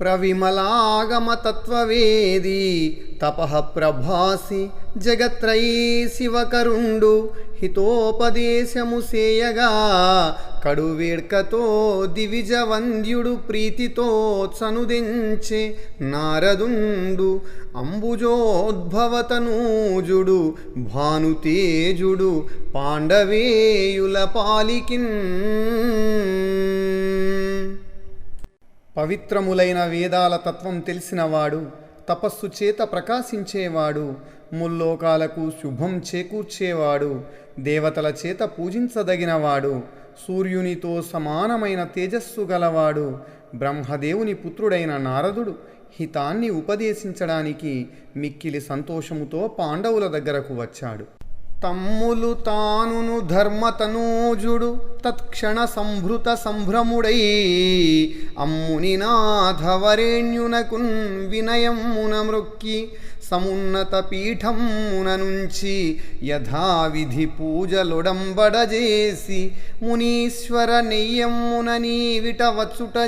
ప్రవిమలాగమతత్వవేది తపః ప్రభాసి జగత్రయీ శివకరుండు హితోపదేశము సేయగా కడువేడ్కతో దివిజవంద్యుడు ప్రీతితో చనుదించే నారదుండు అంబుజోద్భవతనూజుడు భానుతేజుడు పాండవేయుల పాలికిన్ పవిత్రములైన వేదాల తత్వం తెలిసినవాడు తపస్సు చేత ప్రకాశించేవాడు ముల్లోకాలకు శుభం చేకూర్చేవాడు దేవతల చేత పూజించదగినవాడు సూర్యునితో సమానమైన తేజస్సు గలవాడు బ్రహ్మదేవుని పుత్రుడైన నారదుడు హితాన్ని ఉపదేశించడానికి మిక్కిలి సంతోషముతో పాండవుల దగ్గరకు వచ్చాడు. తమ్ములు తానును ధర్మతనూజుడు తత్క్షణ సంభృత సంభ్రముడై అమ్ముని నాథవరేణ్యునకున్ వినయమున మృక్కి సమున్నత పీఠమున యథావిధి పూజలొడంబడజేసి మునీశ్వర నెయ్యమ్మున నీవిట వచ్చుట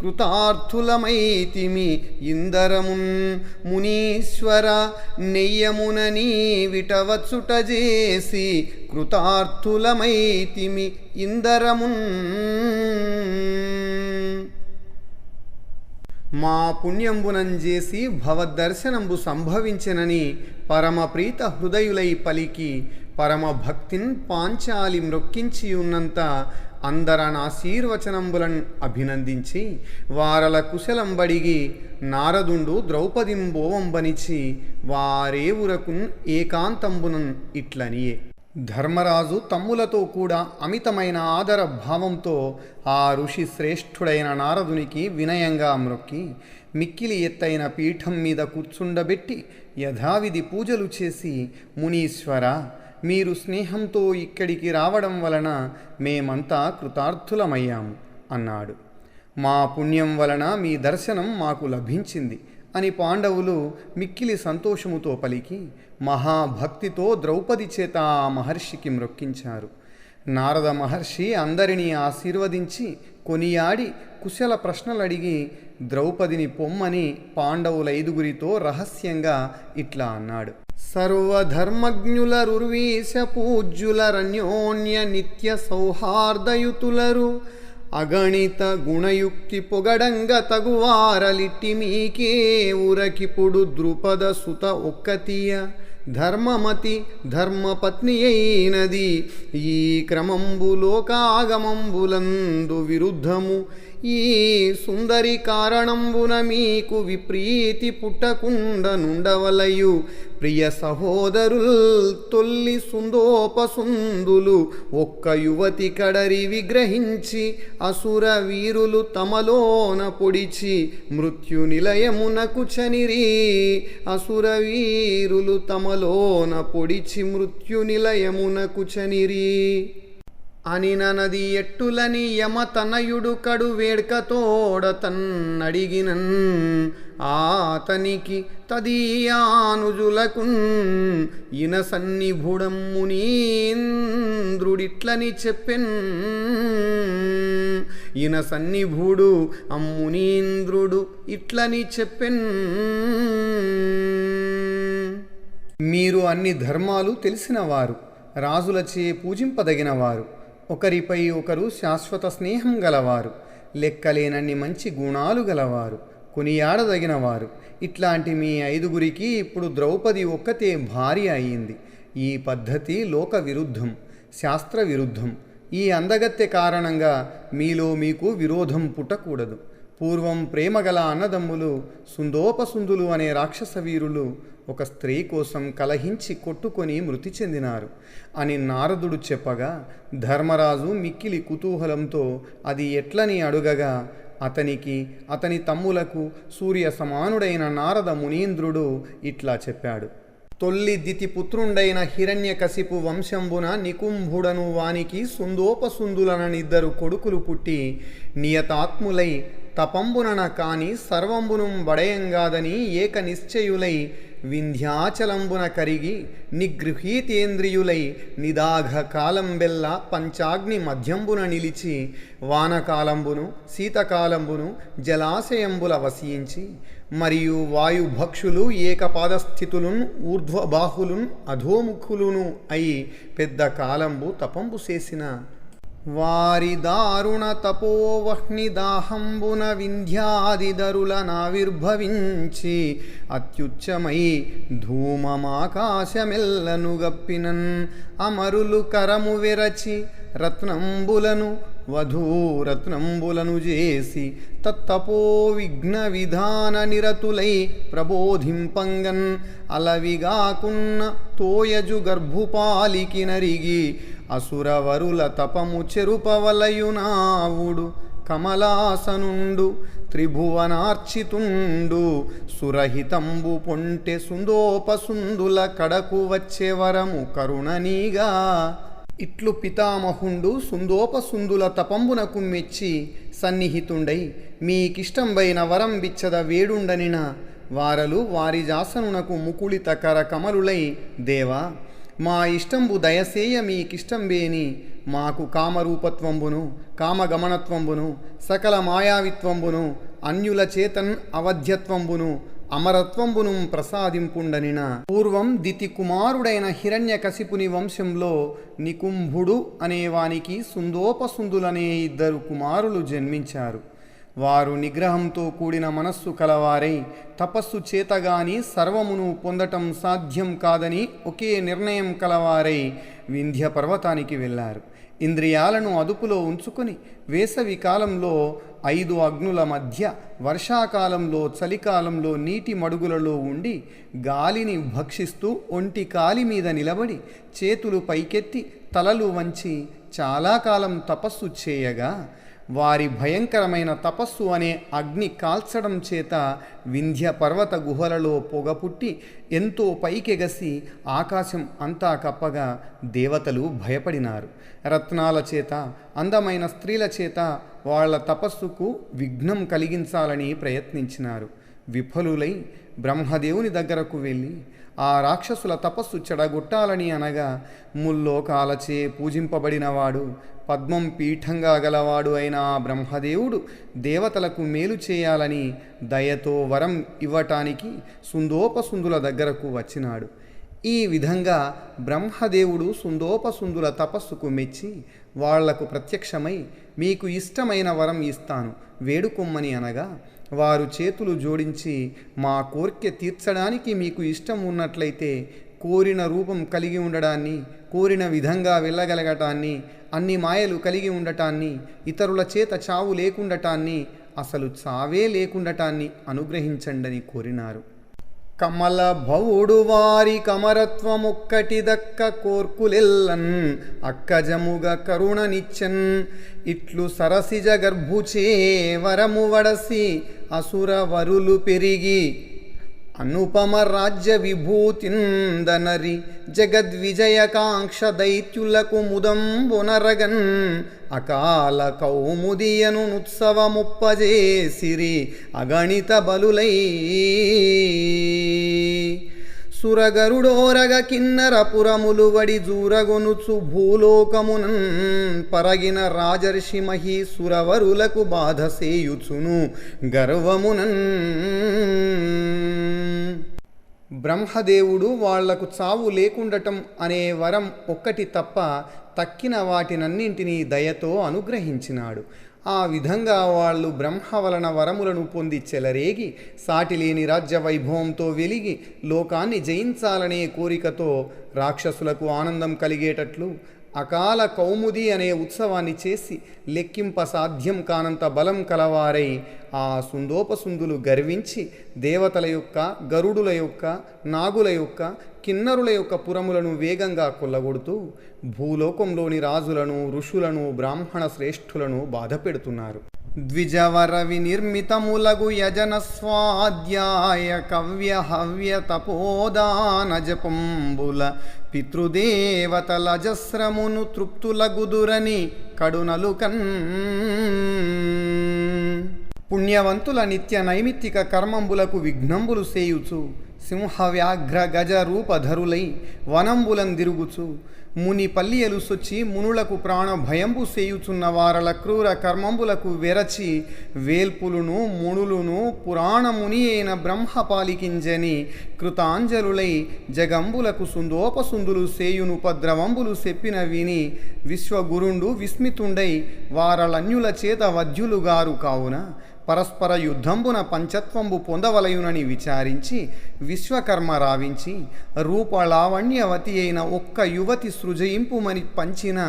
కృతార్థులమైతిమి ఇందరమున్ మునీశ్వర నెయ్యమున నీవిట వచ్చుట కృతార్థులమైతిమి ఇందరమున్ మా పుణ్యంబునంజేసి భవద్దర్శనంబు సంభవించెనని పరమప్రీత హృదయులై పలికి పరమ భక్తిన్ పాంచాలి మ్రొక్కించి ఉన్నంత అందరనాశీర్వచనంబులన్ అభినందించి వారల కుశలంబడిగి నారదుండు ద్రౌపదింబోవంబనిచి వారేవురకున్ ఏకాంతంబునన్ ఇట్లనియే. ధర్మరాజు తమ్ములతో కూడా అమితమైన ఆదర భావంతో ఆ ఋషి శ్రేష్ఠుడైన నారదునికి వినయంగా మ్రొక్కి మిక్కిలి ఎత్తైన పీఠం మీద కూర్చుండబెట్టి యథావిధి పూజలు చేసి మునీశ్వర మీరు స్నేహంతో ఇక్కడికి రావడం వలన మేమంతా కృతార్థులమయ్యాము అన్నాడు. మా పుణ్యం వలన మీ దర్శనం మాకు లభించింది అని పాండవులు మిక్కిలి సంతోషముతో పలికి మహాభక్తితో ద్రౌపది చేత ఆ మహర్షికి మ్రొక్కించారు నారద మహర్షి అందరినీ ఆశీర్వదించి కొనియాడి కుశల ప్రశ్నలు అడిగి ద్రౌపదిని పొమ్మని పాండవుల ఐదుగురితో రహస్యంగా ఇట్లా అన్నాడు. సర్వధర్మజ్ఞుల రుర్వీశ పూజ్యులరన్యోన్య నిత్య సౌహార్దయుతులరు అగణిత గుణయుక్తి పొగడంగ తగువారలిట్టి మీకే ఉరకిపుడు ద్రుపద సుత ఒక్కతీయ. ధర్మమతి ధర్మపత్ని అయినది ఈ క్రమంబు లోకాగమంబులందు విరుద్ధము ఈ సుందరి కారణంబున మీకు విప్రీతి పుట్టకుండనుండవలయు ప్రియ సహోదరుల్ తొల్లి సుందోపసుందులు ఒక్క యువతి కడరి విగ్రహించి అసుర వీరులు తమలోన పొడిచి మృత్యు నిలయమునకు చనిరి. అసుర వీరులు తమలోన పొడిచి మృత్యు నిలయమునకు చనిరి. అనిన నది ఎట్టులని యమతనయుడు కడు వేడ్కతోడ తన్నడిగినన్ ఆతనికి తదీయానుజులకున్ ఇన సన్నిభుడమ్మునీంద్రుడిట్లని చెప్పెన్. ఇన సన్నిభుడు అమ్మునీంద్రుడు ఇట్లని చెప్పెన్. మీరు అన్ని ధర్మాలు తెలిసినవారు రాజులచే పూజింపదగినవారు. ఒకరిపై ఒకరు శాశ్వత స్నేహం గలవారు లెక్కలేనన్ని మంచి గుణాలు గలవారు కొనియాడదగినవారు. ఇట్లాంటి మీ ఐదుగురికి ఇప్పుడు ద్రౌపది ఒక్కతే భార్య అయింది. ఈ పద్ధతి లోక విరుద్ధం శాస్త్ర విరుద్ధం ఈ అందగత్తె కారణంగా మీలో మీకు విరోధం పుట్టకూడదు. పూర్వం ప్రేమగల అన్నదమ్ములు సుందోపసుందులు అనే రాక్షస వీరులు ఒక స్త్రీ కోసం కలహించి కొట్టుకొని మృతి చెందినారు. అని నారదుడు చెప్పగా ధర్మరాజు మిక్కిలి కుతూహలంతో అది ఎట్లని అడుగగా అతనికి అతని తమ్ములకు సూర్య సమానుడైన నారద మునీంద్రుడు ఇట్లా చెప్పాడు. తొల్లి దితి పుత్రుండైన హిరణ్యకశిపు వంశంబున నికుంభుడను వానికి సుందోపసుందులననిద్దరు కొడుకులు పుట్టి నియతాత్ములై తపంబునన కాని సర్వంబును బడయంగాదని ఏక నిశ్చయులై వింధ్యాచలంబున కరిగి నిగృహీతేంద్రియులై నిదాఘ కాలంబెల్ల పంచాగ్ని మధ్యంబున నిలిచి వానకాలంబును శీతకాలంబును జలాశయంబుల వసించి మరియు వాయుభక్షులు ఏకపాదస్థితులున్ ఊర్ధ్వబాహులున్ అధోముఖులును అయి పెద్ద కాలంబు తపంబు చేసిన వారి దారుణ తపోవహ్నిదాహంబున వింధ్యాదిదరుల నావిర్భవించి అత్యుచ్చమై ధూమమాకాశమెల్లను గప్పినన్ అమరులు కరము విరచి రత్నంబులను వధూరత్నంబులను చేసి తత్తపో విఘ్న విధాన నిరతులై ప్రబోధింపంగన్ అలవిగాకున్న తోయజు గర్భుపాలికి నరిగి అసురవరుల తపము చెరుపవలయునావుడు కమలాసనుండు త్రిభువనార్చితుండు సురహితంబు పొంటె సుందోపసుందుల కడకు వచ్చే వరము కరుణనీగా. ఇట్లు పితామహుండు సుందోపసుందుల తపంబునకు మెచ్చి సన్నిహితుండై మీకిష్టంబైన వరం బిచ్చద వేడుండనిన వారలు వారి జాసనునకు ముకుళిత కర కమలులై దేవా మా ఇష్టంబు దయసేయ మీకిష్టంబేని మాకు కామరూపత్వంబును కామగమనత్వంబును సకల మాయావిత్వంబును అన్యుల చేతన్ అవధ్యత్వంబును అమరత్వంబును ప్రసాదింపుండనిన. పూర్వం దితి కుమారుడైన హిరణ్యకశిపుని వంశంలో నికుంభుడు అనేవానికి సుందోపసుందులనే ఇద్దరు కుమారులు జన్మించారు. వారు నిగ్రహంతో కూడిన మనస్సు కలవారై తపస్సు చేతగాని సర్వమును పొందటం సాధ్యం కాదని ఒకే నిర్ణయం కలవారై వింధ్య పర్వతానికి వెళ్ళారు. ఇంద్రియాలను అదుపులో ఉంచుకొని వేసవి కాలంలో ఐదు అగ్నుల మధ్య వర్షాకాలంలో చలికాలంలో నీటి మడుగులలో ఉండి గాలిని భక్షిస్తూ ఒంటి కాలి మీద నిలబడి చేతులు పైకెత్తి తలలు వంచి చాలా కాలం తపస్సు చేయగా వారి భయంకరమైన తపస్సు అనే అగ్ని కాల్చడం చేత వింధ్య పర్వత గుహలలో పొగ పుట్టి ఎంతో పైకెగసి ఆకాశం అంతా కప్పగా దేవతలు భయపడినారు. రత్నాల చేత అందమైన స్త్రీల చేత వాళ్ళ తపస్సుకు విఘ్నం కలిగించాలని ప్రయత్నించినారు. విఫలులై బ్రహ్మదేవుని దగ్గరకు వెళ్ళి ఆ రాక్షసుల తపస్సు చెడగొట్టాలని అనగా ముల్లోకాలచే పూజింపబడినవాడు పద్మం పీఠంగా గలవాడు అయిన ఆ బ్రహ్మదేవుడు దేవతలకు మేలు చేయాలని దయతో వరం ఇవ్వటానికి సుందోపసుందుల దగ్గరకు వచ్చినాడు. ఈ విధంగా బ్రహ్మదేవుడు సుందోపసుందుల తపస్సుకు మెచ్చి వాళ్ళకు ప్రత్యక్షమై మీకు ఇష్టమైన వరం ఇస్తాను వేడుకొమ్మని అనగా వారు చేతులు జోడించి మా కోరిక తీర్చడానికి మీకు ఇష్టం ఉన్నట్లయితే కోరిన రూపం కలిగి ఉండడాన్ని కోరిన విధంగా వెళ్ళగలగటాన్ని అన్ని మాయలు కలిగి ఉండటాన్ని ఇతరుల చేత చావు లేకుండటాన్ని అసలు చావే లేకుండటాన్ని అనుగ్రహించండని కోరినారు. కమల భవుడు వారి కమరత్వముక్కటి దక్క కోర్కులెల్లన్ అక్కజముగ కరుణనిచ్చన్. ఇట్లు సరసిజ గర్భుచే వరము వడసి అసుర వరులు పెరిగి అనుపమ రాజ్య విభూతిందనరి జగద్విజయకాంక్ష దైత్యులకు ముదంబునరగన్ అకాల కౌముదియను ఉత్సవముప్పజేసిరి అగణిత బలులై సురగరుడోరగ కిన్నరపురములు వడి జూరగొనుచు భూలోకమునన్ పరగిన రాజర్షి మహి సురవరులకు బాధ సేయుచును గర్వమునన్. బ్రహ్మదేవుడు వాళ్ళకు చావు లేకుండటం అనే వరం ఒక్కటి తప్ప తక్కిన వాటినన్నింటినీ దయతో అనుగ్రహించినాడు. ఆ విధంగా వాళ్ళు బ్రహ్మ వలన వరములను పొంది చెలరేగి సాటిలేని రాజ్య వైభవంతో వెలిగి లోకాన్ని జయించాలనే కోరికతో రాక్షసులకు ఆనందం కలిగేటట్లు అకాల కౌముది అనే ఉత్సవాన్ని చేసి లెక్కింప సాధ్యం కానంత బలం కలవారై ఆ సుందోపసుందులు గర్వించి దేవతల యొక్క గరుడుల యొక్క నాగుల యొక్క కిన్నరుల యొక్క పురములను వేగంగా కొల్లగొడుతూ భూలోకంలోని రాజులను ఋషులను బ్రాహ్మణ శ్రేష్ఠులను బాధపెడుతున్నారు. ద్విజవర వినిర్మితములగు యజన స్వాధ్యాయ కవ్య హవ్య తపోదాన జపంబుల పితృదేవతల తృప్తులగుదురని కడునలు కన్. పుణ్యవంతుల నిత్య నైమిత్తిక కర్మంబులకు విఘ్నంబులు సేయుచు సింహ వ్యాఘ్ర గజ రూపధరులై వనంబులం వనంబులందిరుగుచు ముని పల్లియలు సొచ్చి మునులకు ప్రాణ భయంబు సేయుచున్న వారల క్రూర కర్మంబులకు వెరచి వేల్పులును మునులును పురాణముని అయిన బ్రహ్మ పాలికింజని కృతాంజలులై జగంబులకు సుందోపసుందులు సేయునుపద్రవంబులు చెప్పిన విని విశ్వగురుండు విస్మితుండై వారలన్యుల చేత వధ్యులుగారు కావున పరస్పర యుద్ధంబున పంచత్వంబు పొందవలయునని విచారించి విశ్వకర్మ రావించి రూపలావణ్యవతి అయిన ఒక్క యువతి సృజయింపుమని పంచిన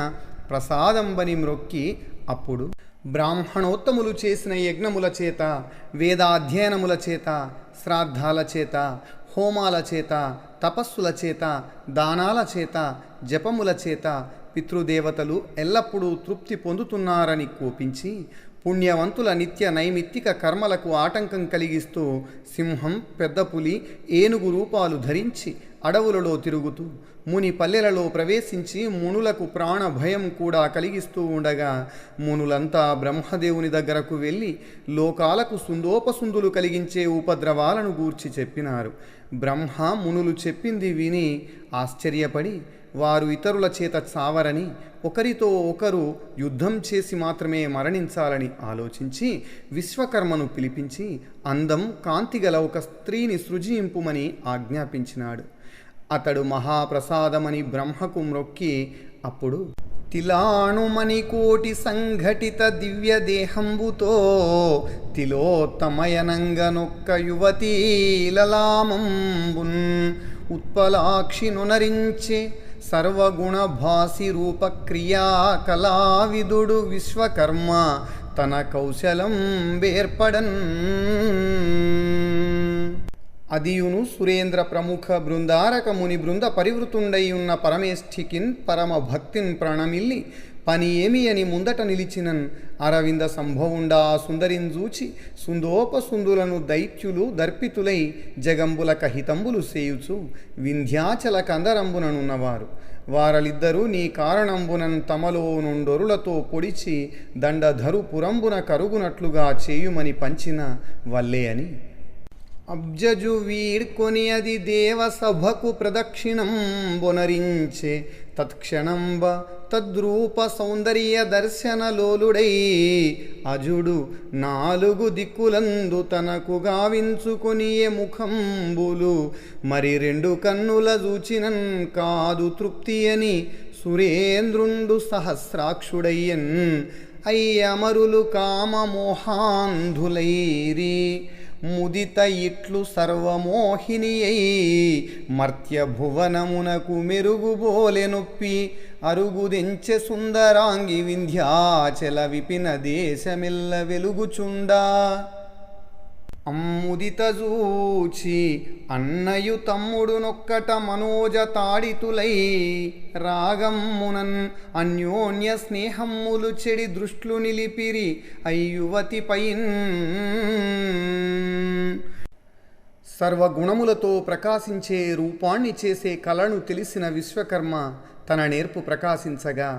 ప్రసాదంబని మ్రొక్కి అప్పుడు బ్రాహ్మణోత్తములు చేసిన యజ్ఞముల చేత వేదాధ్యయనముల చేత శ్రాద్ధాల చేత హోమాల చేత తపస్సుల చేత దానాల చేత జపముల చేత పితృదేవతలు ఎల్లప్పుడూ తృప్తి పొందుతున్నారని కోపించి పుణ్యవంతుల నిత్య నైమిత్తిక కర్మలకు ఆటంకం కలిగిస్తూ సింహం పెద్ద పులి ఏనుగు రూపాలు ధరించి అడవులలో తిరుగుతూ ముని పల్లెలలో ప్రవేశించి మునులకు ప్రాణ భయం కూడా కలిగిస్తూ ఉండగా మునులంతా బ్రహ్మదేవుని దగ్గరకు వెళ్ళి లోకాలకు సుందోపసుందులు కలిగించే ఉపద్రవాలను గూర్చి చెప్పినారు. బ్రహ్మ మునులు చెప్పింది విని ఆశ్చర్యపడి వారు ఇతరుల చేత చావరని ఒకరితో ఒకరు యుద్ధం చేసి మాత్రమే మరణించాలని ఆలోచించి విశ్వకర్మను పిలిపించి అందం కాంతిగల ఒక స్త్రీని సృజింపుమని ఆజ్ఞాపించినాడు. అతడు మహాప్రసాదమని బ్రహ్మకు మ్రొక్కి అప్పుడు తిలాణుమణి కోటి సంఘటిత దివ్య దేహంబుతో తిలోత్తమయనంగనొక్క యువతీలలామంబున్ ఉత్పలాక్షి నునరించే సర్వగుణభాసి రూపక్రియా విశ్వకర్మ తన కౌశలం వేర్పడన్. అదియును సురేంద్ర ప్రముఖ బృందారక ముని బృంద పరివృతుండై ఉన్న పరమేష్ఠికిన్ పరమ భక్తిన్ ప్రణమిల్లి పని ఏమి అని ముందట నిలిచినన్ అరవింద సంభవుండా సుందరింజూచి సుందోపసుందులను దైత్యులు దర్పితులై జగంబుల కహితంబులు సేయుచు వింధ్యాచల కందరంబుననున్నవారు. వారలిద్దరూ నీ కారణంబునన్ తమలో నుండొరులతో పొడిచి దండధరు పురంబున కరుగునట్లుగా చేయుమని పంచిన వల్లే అని. అబ్జజు వీడ్కొని అది దేవసభకు ప్రదక్షిణం బొనరించే తత్క్షణంబ తద్రూప సౌందర్య దర్శనలోలుడై అజుడు నాలుగు దిక్కులందు తనకు గావించుకొనియే ముఖంబులు మరి రెండు కన్నుల చూచినన్ కాదు తృప్తి అని సురేంద్రుండు సహస్రాక్షుడయ్యన్. అయ్యమరులు కామమోహాంధులైరి ముదిత ఇట్లు సర్వమోహినియై మర్త్య భువనమునకు మెరుగుబోలె నొప్పి. అరుగుదెంచె సుందరాంగి వింధ్యాచల విపిన దేశమిల్ల వెలుగుచుండా. అమ్ముదిత జూచి అన్నయు తమ్ముడు నొక్కట మనోజ తాడితులై రాగమ్మునన్ అన్యోన్య స్నేహమ్ములు చెడి దృష్ట్లు నిలిపిరి అయ్యువతి పైన్. సర్వగుణములతో ప్రకాశించే రూపాన్ని చేసే కళను తెలిసిన విశ్వకర్మ తన నేర్పు ప్రకాశించగా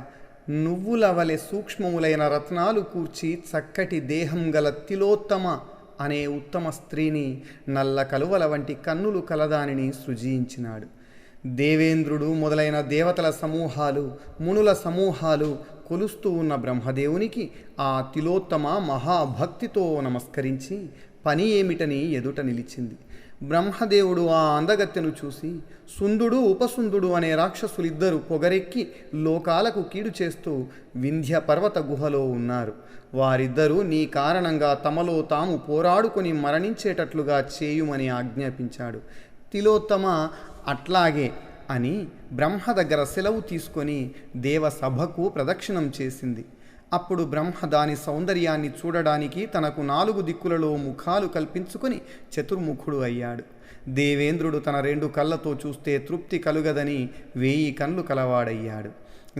నువ్వుల వలె సూక్ష్మములైన రత్నాలు కూర్చి చక్కటి దేహం గల తిలోత్తమ అనే ఉత్తమ స్త్రీని నల్ల కలువల వంటి కన్నులు కలదానిని సృజించినాడు. దేవేంద్రుడు మొదలైన దేవతల సమూహాలు మునుల సమూహాలు కొలుస్తూ ఉన్న బ్రహ్మదేవునికి ఆ తిలోత్తమ మహాభక్తితో నమస్కరించి పని ఏమిటని ఎదుట నిలిచింది. బ్రహ్మదేవుడు ఆ అందగత్తెను చూసి సుందుడు ఉపసుందుడు అనే రాక్షసులిద్దరూ పొగరెక్కి లోకాలకు కీడు చేస్తూ వింధ్య పర్వత గుహలో ఉన్నారు. వారిద్దరూ నీ కారణంగా తమలో తాము పోరాడుకొని మరణించేటట్లుగా చేయుమని ఆజ్ఞాపించాడు. తిలోత్తమ అట్లాగే అని బ్రహ్మ దగ్గర సెలవు తీసుకొని దేవసభకు ప్రదక్షిణం చేసింది. అప్పుడు బ్రహ్మ దాని సౌందర్యాన్ని చూడడానికి తనకు నాలుగు దిక్కులలో ముఖాలు కల్పించుకొని చతుర్ముఖుడు అయ్యాడు. దేవేంద్రుడు తన రెండు కళ్ళతో చూస్తే తృప్తి కలుగదని వేయి కళ్ళు కలవాడయ్యాడు.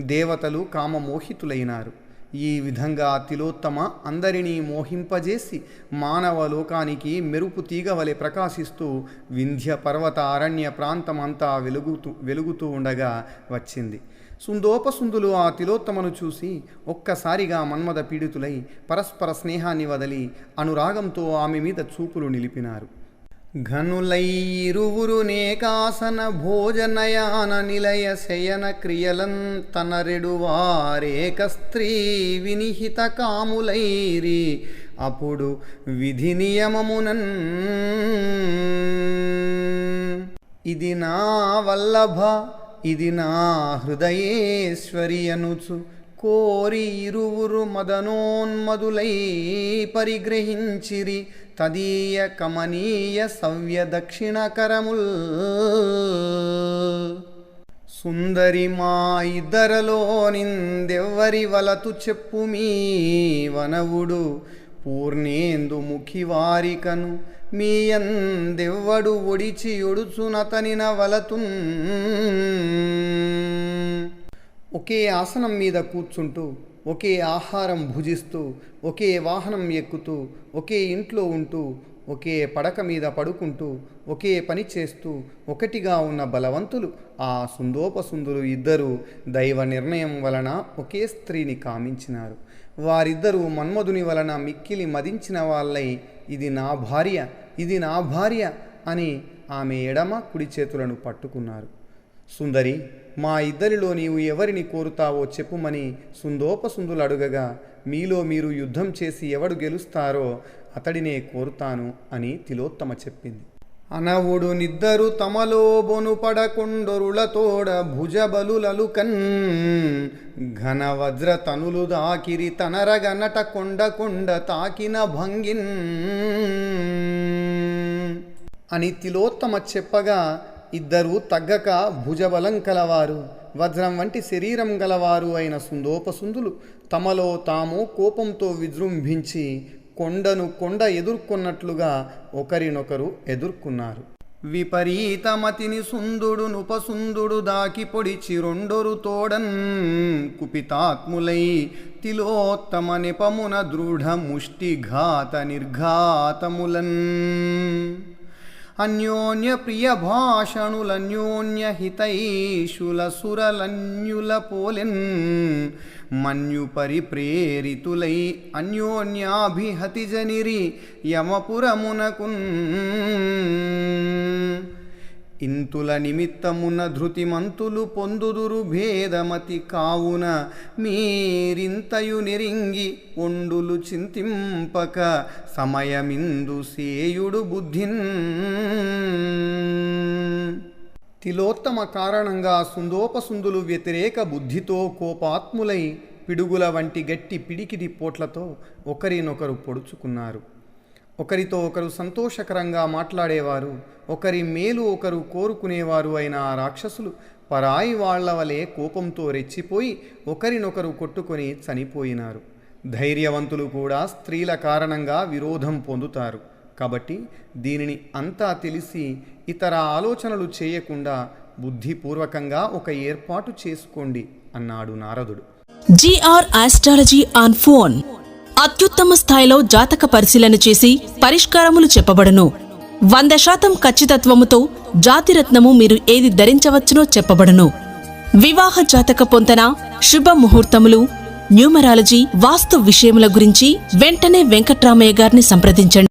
దేవతలు కామమోహితులైనారు. ఈ విధంగా తిలోత్తమ అందరినీ మోహింపజేసి మానవ లోకానికి మెరుపు తీగవలె ప్రకాశిస్తూ వింధ్య పర్వత అరణ్య ప్రాంతమంతా వెలుగుతూ వెలుగుతూ ఉండగా వచ్చింది. సుందోపసుందులు ఆ తిలోత్తమను చూసి ఒక్కసారిగా మన్మద పీడితులై పరస్పర స్నేహాన్ని వదలి అనురాగంతో ఆమె మీద చూపులు నిలిపినారు. ఘనులైరువురు నేకాసన భోజనయాన నిలయ శయన క్రియలం తనరెడు వారేక స్త్రీ వినిహిత కాములైరి అప్పుడు విధి నియమమునన్. ఇది నా వల్లభ ఇది నా హృదయేశ్వరి అనుచు కోరి ఇరువురు మదనోన్మదులై పరిగ్రహించిరి. తదీయ కమనీయ సవ్య దక్షిణకరముల్ సుందరి మా ఇద్దరలో నిందెవ్వరి వలతు చెప్పు మీ వనవుడు. పూర్ణేందు ముఖి వారికను మీ ఒడిచి ఒడుచునతనిన వలతున్. ఒకే ఆసనం మీద కూర్చుంటూ ఒకే ఆహారం భుజిస్తూ ఒకే వాహనం ఎక్కుతూ ఒకే ఇంట్లో ఉంటూ ఒకే పడక మీద పడుకుంటూ ఒకే పని చేస్తూ ఒకటిగా ఉన్న బలవంతులు ఆ సుందోపసుందులు ఇద్దరు దైవ నిర్ణయం వలన ఒకే స్త్రీని కామించినారు. వారిద్దరూ మన్మధుని వలన మిక్కిలి మదించిన వాళ్ళై ఇది నా భార్య ఇది నా భార్య అని ఆమె ఎడమ కుడి చేతులను పట్టుకున్నారు. సుందరి మా ఇద్దరిలో నీవు ఎవరిని కోరుతావో చెప్పుమని సుందోపసుందులు అడుగగా మీలో మీరు యుద్ధం చేసి ఎవడు గెలుస్తారో అతడినే కోరుతాను అని తిలోత్తమ చెప్పింది. అనవుడు నిద్దరు తమలో బొనుపడకుండొరులతోడ భుజబలులలు కన్. ఘన వజ్ర తనులు దాకిరి తనరగనట కొండ కొండ తాకిన భంగిన్. అని తిలోత్తమ చెప్పగా ఇద్దరు తగ్గక భుజబలం కలవారు. వజ్రం వంటి శరీరం గలవారు అయిన సుందోపసుందులు తమలో తాము కోపంతో విజృంభించి కొండను కొండ ఎదుర్కొన్నట్లుగా ఒకరినొకరు ఎదుర్కొన్నారు. విపరీతమతిని సుందుడు నుపసుందుడు దాకి పొడిచి రెండొరు తోడన్ కుపితాత్ములై తిలోత్తమ నిపమున దృఢ ముష్టిఘాత నిర్ఘాతములన్. అన్యోన్య ప్రియ భాషణులన్యోన్య పోలెన్ మన్యు పరిప్రేరితులై అన్యోన్యాభిహతిజనిరి యమపురమునకున్ ఇంతుల నిమిత్తమున ధృతిమంతులు పొందుదురు భేదమతి కావున మీరింతయు నెరింగి ఒండులు చింతింపక సమయమిందు సేయుడు బుద్ధిన్. తిలోత్తమ కారణంగా సుందోపసుందులు వ్యతిరేక బుద్ధితో కోపాత్ములై పిడుగుల వంటి గట్టి పిడికిడి పోట్లతో ఒకరినొకరు పొడుచుకున్నారు. ఒకరితో ఒకరు సంతోషకరంగా మాట్లాడేవారు ఒకరి మేలు ఒకరు కోరుకునేవారు అయిన ఆ రాక్షసులు పరాయి వాళ్ళ వలె కోపంతో రెచ్చిపోయి ఒకరినొకరు కొట్టుకొని చనిపోయినారు. ధైర్యవంతులు కూడా స్త్రీల కారణంగా విరోధం పొందుతారు. కాబట్టి దీనిని అంతా తెలిసి ఇతర ఆలోచనలు చేయకుండా బుద్ధిపూర్వకంగా ఒక ఏర్పాటు చేసుకోండి అన్నాడు నారదుడు. జిఆర్ ఆస్ట్రాలజీ ఆన్ ఫోన్ అత్యుత్తమ స్థాయిలో జాతక పరిశీలన చేసి పరిష్కారములు చెప్పబడును. వంద శాతం ఖచ్చితత్వముతో జాతిరత్నము మీరు ఏది ధరించవచ్చునో చెప్పబడును. వివాహ జాతక పొంతన శుభ ముహూర్తములు న్యూమరాలజీ వాస్తు విషయముల గురించి వెంటనే వెంకట్రామయ్య గారిని సంప్రదించండి.